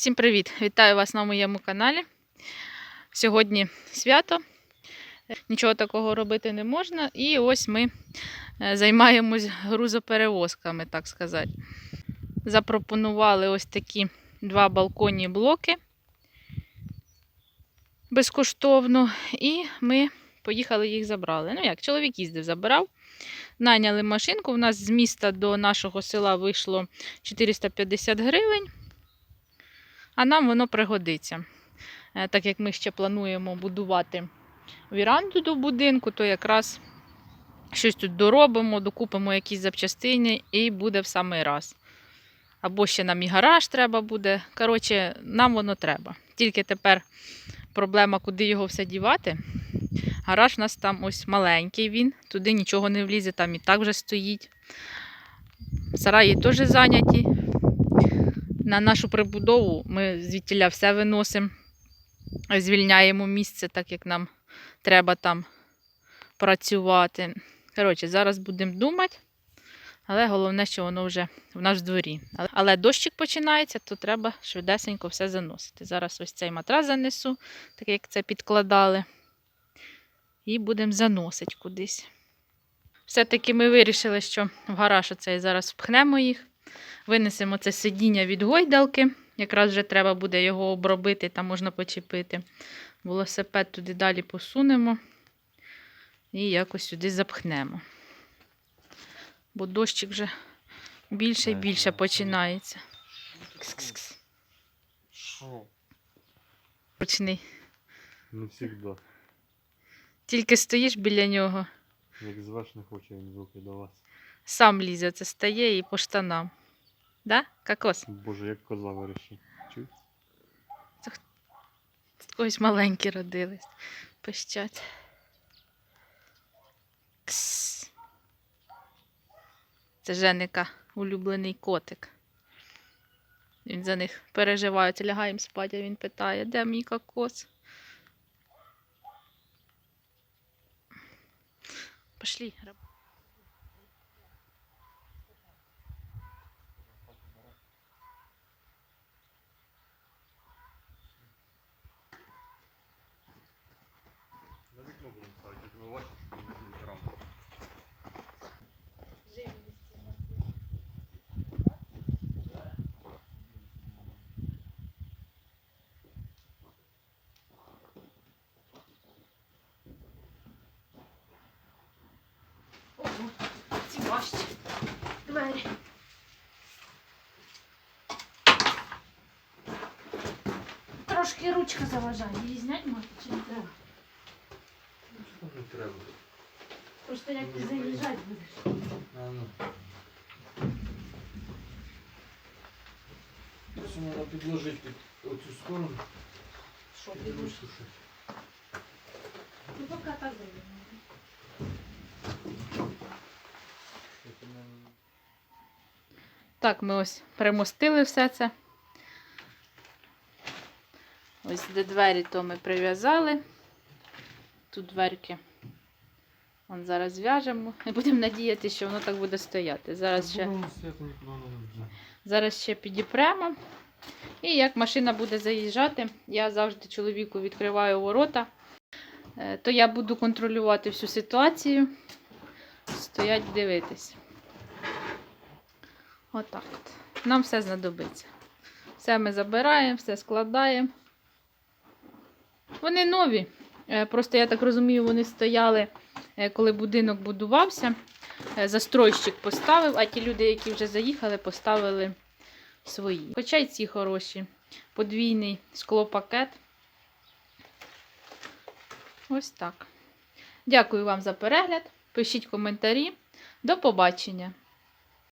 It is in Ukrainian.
Всім привіт! Вітаю вас на моєму каналі. Сьогодні свято, нічого такого робити не можна. І ось ми е, займаємось грузоперевозками, так сказати. Запропонували ось такі два балконні блоки безкоштовно, і ми поїхали їх забрали. Ну як, чоловік їздив, забирав. Найняли машинку. У нас з міста до нашого села вийшло 450 гривень а нам воно пригодиться. Е, Так як ми ще плануємо будувати віранду до будинку, то якраз щось тут доробимо, докупимо якісь запчастини і буде в самий раз. Або ще нам і гараж треба буде. Коротше, нам воно треба. Тільки тепер проблема, куди його все дівати. Гараж у нас там ось маленький він, туди нічого не влізе, там і так вже стоїть. Сараї теж зайняті. На нашу прибудову ми звідтіля все виносимо, звільняємо місце, так як нам треба там працювати. Коротше, зараз будемо думати, але головне, що воно вже в нас в дворі. Але, але дощик починається, то треба швидесенько все заносити. Зараз ось цей матрас занесу, так як це підкладали, і будемо заносити кудись. Все-таки ми вирішили, що в гараж оцей зараз впхнемо їх. Винесемо це сидіння від гойдалки. Якраз вже треба буде його обробити, там можна почепити. Велосипед туди далі посунемо і якось сюди запхнемо. Бо дощик вже більше і більше починається. Кс-кс-кс. Шо? Не всегда. Тільки стоїш біля нього, Як звеш не хоче він звуки до вас. сам лізе, це стає і по штанам. Да? Кокос? Боже, як коза вирішив. Чуть? Ось маленькі родились. Пищать. Кс. Це Женика улюблений котик. Він за них переживає, лягаємо спати, а він питає, де мій кокос? Пошлі. раб- На вікно будемо ставити, як ви бачите, що не буде рамка. Ого, ці важчі двері. Трошки ручка заважає. Її зняти можна чи не треба? Що не треба? Просто як ти заїжджати будеш. А ну. Просто треба підложити під оцю сторону. Що і ти будеш? висушити. Ну поки так зробимо. Так, ми ось примостили все це. Ось де двері, то ми прив'язали. Тут дверки. Вон зараз зв'яжемо. І будемо надіятися, що воно так буде стояти. Зараз ще, зараз ще підіпремо. І як машина буде заїжджати, я завжди чоловіку відкриваю ворота. Е, То я буду контролювати всю ситуацію. Стоять дивитись. Отак от. Нам все знадобиться. Все ми забираємо, все складаємо. Вони нові. Е, Просто я так розумію, вони стояли, е, коли будинок будувався. Е, Застройщик поставив, а ті люди, які вже заїхали, поставили свої. Хоча й ці хороші. Подвійний склопакет. Ось так. Дякую вам за перегляд. Пишіть коментарі. До побачення!